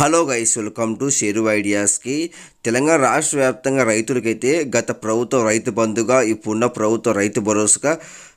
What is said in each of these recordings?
Hello guys welcome to share ఐడియాస్కి Telangana రాష్ట్ర వ్యాప్తంగా రైతులకైతే గత ప్రభుత్వ రైతు బంధుగా ఇప్పుడున్న ప్రభుత్వ రైతు భరోసాగా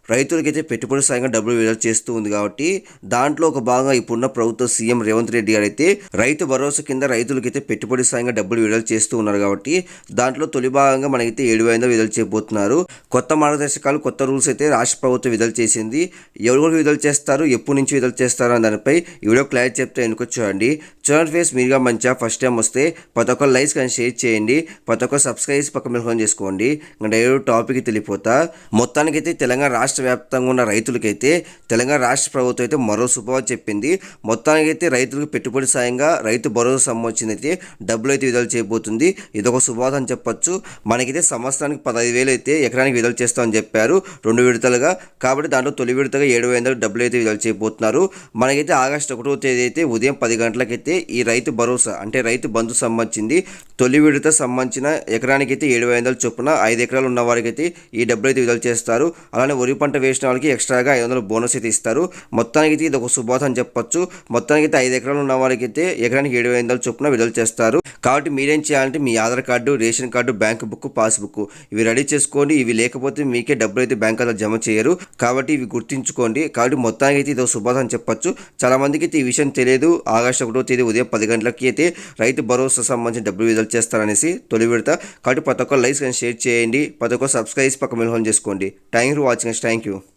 రైతులకైతే పెట్టుబడి సాయంగా డబ్బులు విడుదల చేస్తూ ఉంది కాబట్టి దాంట్లో ఒక భాగంగా ఇప్పుడున్న ప్రభుత్వ సీఎం రేవంత్ రెడ్డి గారు అయితే రైతు భరోసా కింద రైతులకైతే పెట్టుబడి సాయంగా డబ్బులు విడుదల చేస్తూ ఉన్నారు కాబట్టి దాంట్లో తొలి భాగంగా మనకైతే ఏడు వేల విడుదల చేయబోతున్నారు. కొత్త మార్గదర్శకాలు కొత్త రూల్స్ అయితే రాష్ట్ర ప్రభుత్వం విడుదల చేసింది. ఎవరు విడుదల చేస్తారు ఎప్పటి నుంచి విడుదల చేస్తారు అని దానిపై వీడియో క్లారిటీ చెప్తే ఎన్నుకో చూడండి. చూడండి ఫేస్ మీరుగా మంచిగా ఫస్ట్ టైం వస్తే ప్రతి ఒక్క లైక్స్ కానీ షేర్ చేయండి. ప్రతి ఒక్క సబ్స్క్రైబ్ చేసి పక్క మీద ఫోన్ చేసుకోండి. ఇంకా డైరెక్ట్ టాపిక్ తెలియపోతా మొత్తానికైతే తెలంగాణ రాష్ట్ర రాష్ట్ర వ్యాప్తంగా ఉన్న రైతులకైతే తెలంగాణ రాష్ట్ర ప్రభుత్వం అయితే మరో శుభవార్త చెప్పింది. మొత్తానికైతే రైతులకు పెట్టుబడి సాయంగా రైతు భరోసా సంబంధించిన అయితే డబ్బులు అయితే విడుదల చేయబోతుంది. ఇదొక శుభవార్త అని చెప్పొచ్చు. మనకైతే సంవత్సరానికి పదహైదు వేలు అయితే ఎకరానికి విడుదల చేస్తామని చెప్పారు. రెండు విడతలుగా. కాబట్టి దాంట్లో తొలి విడతగా ఏడు వేల డబ్బులు అయితే విడుదల చేయబోతున్నారు. మనకైతే ఆగస్టు ఒకటో తేదీ అయితే ఉదయం పది గంటలకైతే ఈ రైతు భరోసా అంటే రైతు బంధు సంబంధించింది. తొలి విడత సంబంధించిన ఎకరానికి అయితే ఏడు వందల చొప్పున ఐదు ఎకరాలు ఉన్న వారికి అయితే ఈ డబ్బులు అయితే విడుదల చేస్తారు. అలానే వరి పంట వేసిన వాళ్ళకి ఎక్స్ట్రాగా ఐదు వందలు బోనస్ అయితే ఇస్తారు. మొత్తానికి అయితే ఇది ఒక శుభాత అని చెప్పొచ్చు. మొత్తానికి అయితే ఐదు ఎకరాలు ఉన్న వాళ్ళకి అయితే ఎకరానికి ఏడు వందల చొప్పున విడుదల చేస్తారు. కాబట్టి మీరేం చేయాలంటే మీ Aadhaar card ration card bank book passbook ఇవి రెడీ చేసుకోండి ఇవి లేకపోతే మీకే డబ్బులు అయితే బ్యాంక్ ఖాతా జమ చేయరు. కాబట్టి ఇవి గుర్తుంచుకోండి. కాబట్టి మొత్తానికి అయితే ఇదో ఒక అని చెప్పొచ్చు. చాలా మందికి అయితే ఈ విషయం తెలియదు. ఆగస్టు ఒకటో తేదీ ఉదయం పది గంటలకి అయితే రైతు భరోసా సంబంధించిన డబ్బులు విడుదల చేస్తారనేసి తొలి విడత. కాబట్టి ప్రతి ఒక్క లైక్స్ కానీ షేర్ చేయండి. ప్రతి ఒక్క సబ్స్క్రైబ్ పక్క మిల్హోన్ చేసుకోండి. Thank you for watching thank you